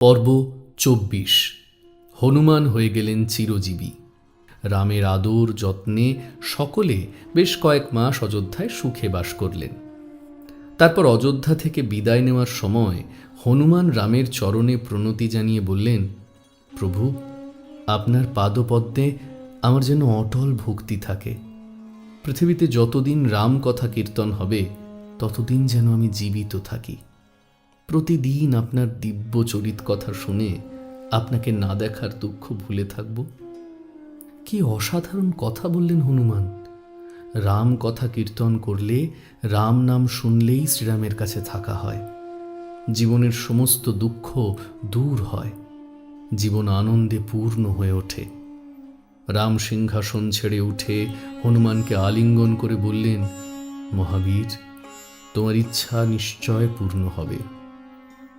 পর্ব চব্বিশ। হনুমান হয়ে গেলেন চিরজীবী। রামের আদর যত্নে সকলে বেশ কয়েক মাস অযোধ্যায় সুখে বাস করলেন। তারপর অযোধ্যা থেকে বিদায় নেওয়ার সময় হনুমান রামের চরণে প্রণতি জানিয়ে বললেন, প্রভু, আপনার পাদপদ্মে আমার যেন অটল ভক্তি থাকে। পৃথিবীতে যতদিন রাম কথা কীর্তন হবে, ততদিন যেন আমি জীবিত থাকি। প্রতিদিন আপনার দিব্য চরিত কথা শুনে আপনাকে না দেখার দুঃখ ভুলে থাকব? কি অসাধারণ কথা বললেন হনুমান। রাম কথা কীর্তন করলে, রাম নাম শুনলেই শ্রীরামের কাছে থাকা হয়। জীবনের সমস্ত দুঃখ দূর হয়। জীবন আনন্দে পূর্ণ হয়ে ওঠে। রাম সিংহাসন ছেড়ে উঠে হনুমানকে আলিঙ্গন করে বললেন, মহাবীর, তোমার ইচ্ছা নিশ্চয় পূর্ণ হবে।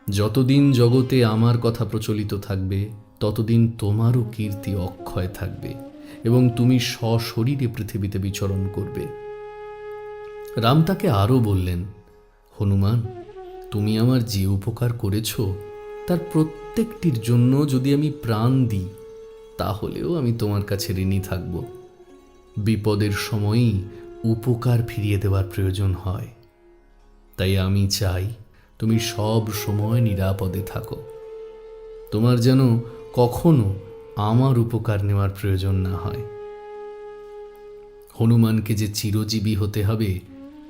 যতদিন জগতে আমার কথা প্রচলিত থাকবে, ততদিন তোমারও কীর্তি অক্ষয় থাকবে এবং তুমি সশরীরে পৃথিবীতে বিচরণ করবে। রাম তাকে আরও বললেন, হনুমান, তুমি আমার যে উপকার করেছ, তার প্রত্যেকটির জন্য যদি আমি প্রাণ দিই, তাহলেও আমি তোমার কাছে ঋণী থাকব। বিপদের সময়ই উপকার ফিরিয়ে দেওয়ার প্রয়োজন হয়। তাই আমি চাই তুমি সব সময় নিরাপদে থাকো। তোমার যেন কখনো আমার উপকার নেওয়ার প্রয়োজন না হয়। হনুমানকে যে চিরজীবী হতে হবে,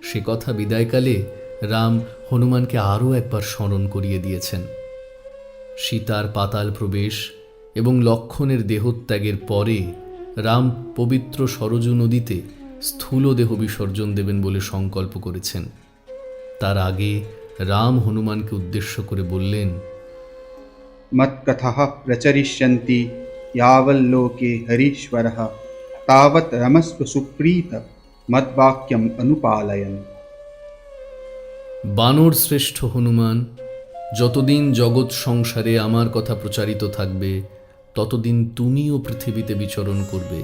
সে কথা বিদায়কালে রাম হনুমানকে আরও একবার স্মরণ করিয়ে দিয়েছেন। সীতার পাতাল প্রবেশ এবং লক্ষণের দেহত্যাগের পরে রাম পবিত্র সরজু নদীতে স্থূল দেহ বিসর্জন দেবেন বলে সংকল্প করেছেন। তার আগে রাম হনুমানকে উদ্দেশ্য করে বললেন মৎকথা প্রচরিষ্যন্তি হরিশ্বর তাবৎ রমস্ব সুপ্রীত অনুপালয়ন। বানর শ্রেষ্ঠ হনুমান যতদিন জগৎ সংসারে আমার কথা প্রচারিত থাকবে ততদিন তুমিও পৃথিবীতে বিচরণ করবে।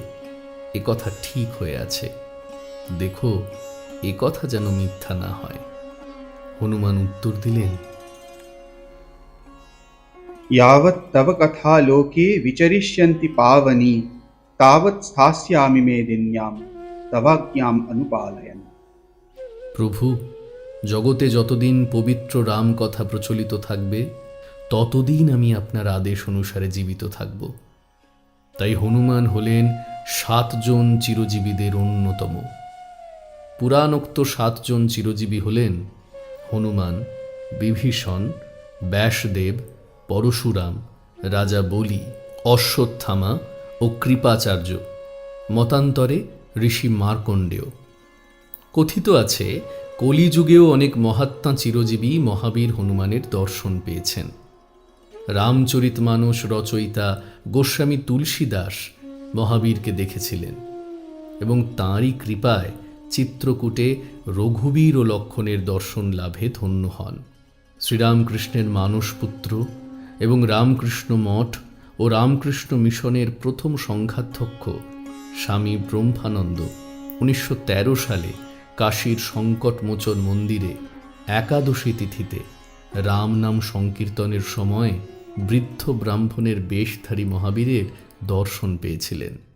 এ কথা ঠিক হয়ে আছে। দেখো এ কথা যেন মিথ্যা না হয়। হনুমান উত্তর দিলেন यावत् तव कथा लोके विचरिष्यन्ति पावनी तावत् स्थास्यामि मेदिन्यां तवाज्ञाम् अनुपालयन् প্রভু জগতে যতদিন পবিত্র রাম কথা প্রচলিত থাকবে ততদিন আমি আপনার আদেশ অনুসারে জীবিত থাকব তাই হনুমান হলেন সাতজন চিরজীবীদের অন্যতম পুরাণোক্ত সাতজন চিরজীবী হলেন হনুমান, বিভীষণ, ব্যাসদেব, পরশুরাম, রাজা বলি, অশ্বত্থামা ও কৃপাচার্য, মতান্তরে ঋষি মার্কণ্ডেয়। কথিত আছে, কলিযুগেও অনেক মহাত্মা চিরজীবী মহাবীর হনুমানের দর্শন পেয়েছেন। রামচরিত রামচরিতমানস রচয়িতা গোস্বামী তুলসীদাস মহাবীরকে দেখেছিলেন এবং তাঁরই কৃপায় চিত্রকূটে রঘুবীর ও লক্ষণের দর্শন লাভে ধন্য হন। শ্রীরামকৃষ্ণের মানসপুত্র এবং রামকৃষ্ণ মঠ ও রামকৃষ্ণ মিশনের প্রথম সংঘাধ্যক্ষ স্বামী ব্রহ্মানন্দ উনিশশো তেরো সালে কাশীর সংকটমোচন মন্দিরে একাদশী তিথিতে রাম নাম সংকীর্তনের সময় বৃদ্ধ ব্রাহ্মণের বেশধারী মহাবীরের দর্শন পেয়েছিলেন।